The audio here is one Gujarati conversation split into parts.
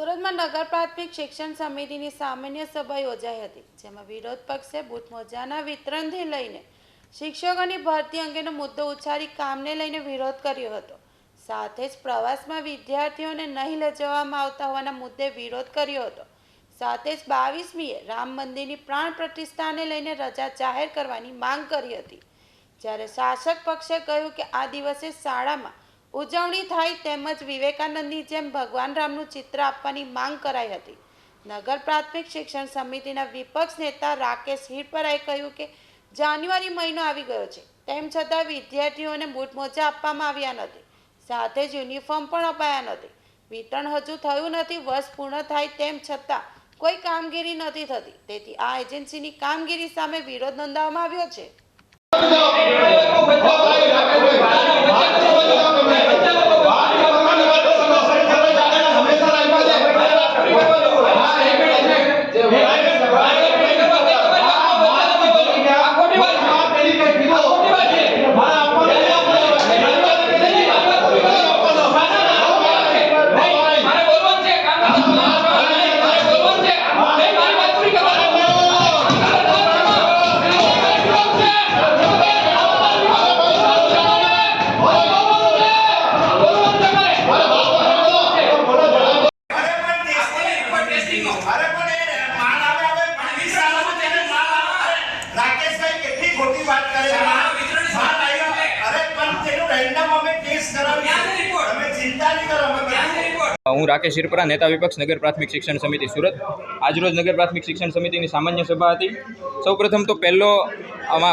સુરતમાં નગર પ્રાથમિક શિક્ષણ સમિતિની સામાન્ય સભા યોજાઈ હતી, જેમાં વિરોધ પક્ષે બૂથ મોજાના વિતરણથી લઈને શિક્ષકોની ભરતી અંગેનો મુદ્દો ઉછાળી કામને લઈને વિરોધ કર્યો હતો. સાથે જ પ્રવાસમાં વિદ્યાર્થીઓને નહીં લઈ જવામાં આવતા હોવાના મુદ્દે વિરોધ કર્યો હતો. સાથે જ બાવીસમીએ રામ મંદિરની પ્રાણ પ્રતિષ્ઠાને લઈને રજા જાહેર કરવાની માંગ કરી હતી. જ્યારે શાસક પક્ષે કહ્યું કે આ દિવસે શાળામાં ઉજવણી થાય તેમજ વિવેકાનંદની જેમ ભગવાન રામનું ચિત્ર આપવાની માંગ કરાઈ હતી. નગર પ્રાથમિક શિક્ષણ સમિતિના વિપક્ષ નેતા રાકેશ હિરપરાએ કહ્યું કે જાન્યુઆરી મહિનો આવી ગયો છે. તેમ છતાં વિદ્યાર્થીઓને બૂટ મોજા આપવામાં આવ્યા નથી. સાથે જ યુનિફોર્મ પણ અપાયા નથી. વિતરણ હજુ થયું નથી, વર્ષ પૂર્ણ થાય તેમ છતાં કોઈ કામગીરી નથી થતી. તેથી આ એજન્સીની કામગીરી સામે વિરોધ નોંધાવવામાં આવ્યો છે. હું રાકેશ શિરપરા નેતા વિપક્ષ નગર પ્રાથમિક શિક્ષણ સમિતિ સુરત. આજરોજ નગર પ્રાથમિક શિક્ષણ સમિતિની સામાન્ય સભા હતી. સૌપ્રથમ તો પહેલો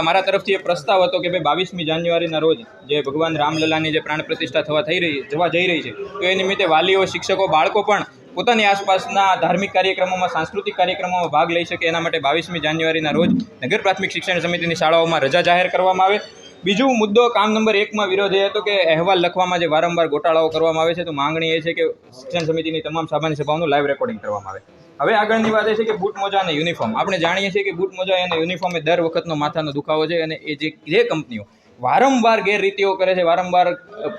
મારા તરફથી એ પ્રસ્તાવ હતો કે ભાઈ બાવીસમી જાન્યુઆરીના રોજ જે ભગવાન રામલલાની જે પ્રાણ પ્રતિષ્ઠા થવા થઈ રહી જવા જઈ રહી છે, તો એ નિમિત્તે વાલીઓ, શિક્ષકો, બાળકો પણ પોતાની આસપાસના ધાર્મિક કાર્યક્રમોમાં, સાંસ્કૃતિક કાર્યક્રમોમાં ભાગ લઈ શકે. એના માટે બાવીસમી જાન્યુઆરીના રોજ નગર પ્રાથમિક શિક્ષણ સમિતિની શાળાઓમાં રજા જાહેર કરવામાં આવે. બીજું મુદ્દો કામ નંબર એકમાં વિરોધ એ હતો કે અહેવાલ લખવામાં જે વારંવાર ગોટાળાઓ કરવામાં આવે છે, તો માંગણી એ છે કે શિક્ષણ સમિતિની તમામ સામાન્ય સભાઓનું લાઈવ રેકોર્ડિંગ કરવામાં આવે. હવે આગળની વાત એ છે કે બૂટ મોજા અને યુનિફોર્મ આપણે જાણીએ છીએ કે બૂટ મોજા અને યુનિફોર્મ એ દર વખતનો માથાનો દુખાવો છે અને એ જે જે કંપનીઓ વારંવાર ગેરરીતિઓ કરે છે, વારંવાર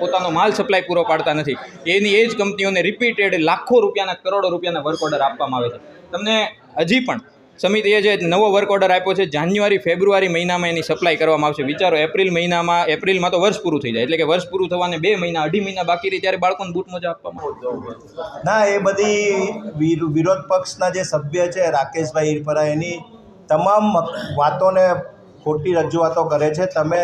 પોતાનો માલ સપ્લાય પૂરો પાડતા નથી, એની એ જ કંપનીઓને રિપીટેડ લાખો રૂપિયાના કરોડો રૂપિયાના વર્ક ઓર્ડર આપવામાં આવે છે. તમને હજી પણ સમિતિએ જે નવો વર્ક ઓર્ડર આપ્યો છે, જાન્યુઆરી, ફેબ્રુઆરી મહિનામાં એની સપ્લાય કરવામાં આવશે. વિચારો, એપ્રિલ મહિનામાં, એપ્રિલમાં તો વર્ષ પૂરું થઈ જાય. એટલે કે વર્ષ પૂરું થવાને બે મહિના, અઢી મહિના બાકી રહી ત્યારે બાળકોને બૂટ મોજા આપવામાં ના, એ બધી વિરોધ પક્ષના જે સભ્ય છે, રાકેશભાઈ ઈરપરા, એની તમામ વાતોને ખોટી રજૂઆતો કરે છે. તમે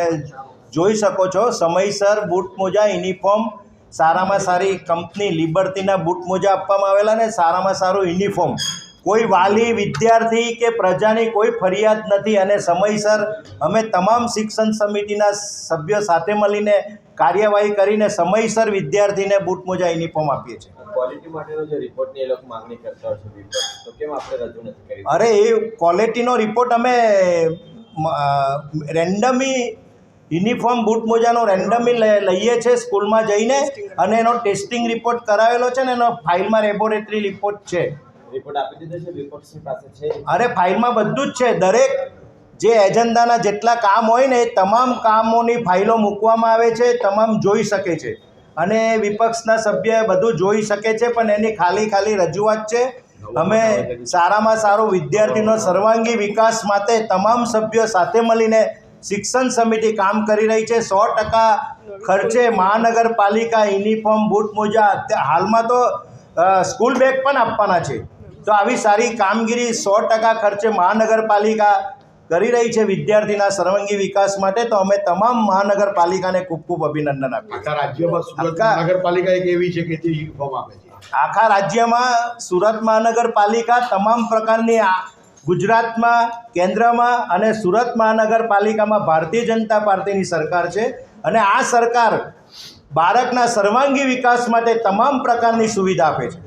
જોઈ શકો છો, સમયસર બૂટ મોજા, યુનિફોર્મ, સારામાં સારી કંપની લિબર્ટીના બૂટ મોજા આપવામાં આવેલા ને સારામાં સારું યુનિફોર્મ. કોઈ વાલી વિદ્યાર્થી કે પ્રજાની કોઈ ફરિયાદ નથી અને સમયસર અમે તમામ શિક્ષણ સમિતિના સભ્યો સાથે મળીને કાર્યવાહી કરીને સમયસર વિદ્યાર્થીને બૂટ મોજા યુનિફોર્મ આપીએ છીએ. અરે એ ક્વોલિટીનો રિપોર્ટ અમે રેન્ડમી યુનિફોર્મ બૂટ મોજાનો રેન્ડમી લઈએ છીએ સ્કૂલમાં જઈને અને એનો ટેસ્ટિંગ રિપોર્ટ કરાવેલો છે ને એનો ફાઇલમાં લેબોરેટરી રિપોર્ટ છે. રિપોર્ટ આપી દીધો છે વિપક્ષની પાસે છે. અરે ફાઇલમાં બધું જ છે. દરેક જે એજન્ડાના જેટલા કામ હોય ને એ તમામ કામોની ફાઇલો મૂકવામાં આવે છે તમામ જોઈ શકે છે. અને વિપક્ષના સભ્ય બધું જોઈ શકે છે પણ એની ખાલી ખાલી રજૂઆત છે. અમે સારામાં સારો વિદ્યાર્થીનો સર્વાંગી વિકાસ માટે તમામ સભ્યો સાથે મળીને શિક્ષણ સમિતિ કામ કરી રહી છે. સો ટકા ખર્ચે મહાનગરપાલિકા યુનિફોર્મ બૂટ મોજા. હાલમાં તો સ્કૂલ બેગ પણ આપવાના છે. તો આવી સારી કામગીરી સો ટકા ખર્ચે મહાનગરપાલિકા કરી રહી છે વિદ્યાર્થીના સર્વાંગી વિકાસ માટે તો અમે તમામ મહાનગરપાલિકાને ખૂબ ખૂબ અભિનંદન આપીએ આખા રાજ્યમાં સુરત નગરપાલિકા એક એવી છે કે જે યુનિફોર્મ આપે છે. આખા રાજ્યમાં સુરત મહાનગરપાલિકા તમામ પ્રકારની ગુજરાતમાં કેન્દ્રમાં અને સુરત મહાનગરપાલિકામાં ભારતીય જનતા પાર્ટીની સરકાર છે. અને આ સરકાર બાળકના સર્વાંગી વિકાસ માટે તમામ પ્રકારની સુવિધા આપે છે.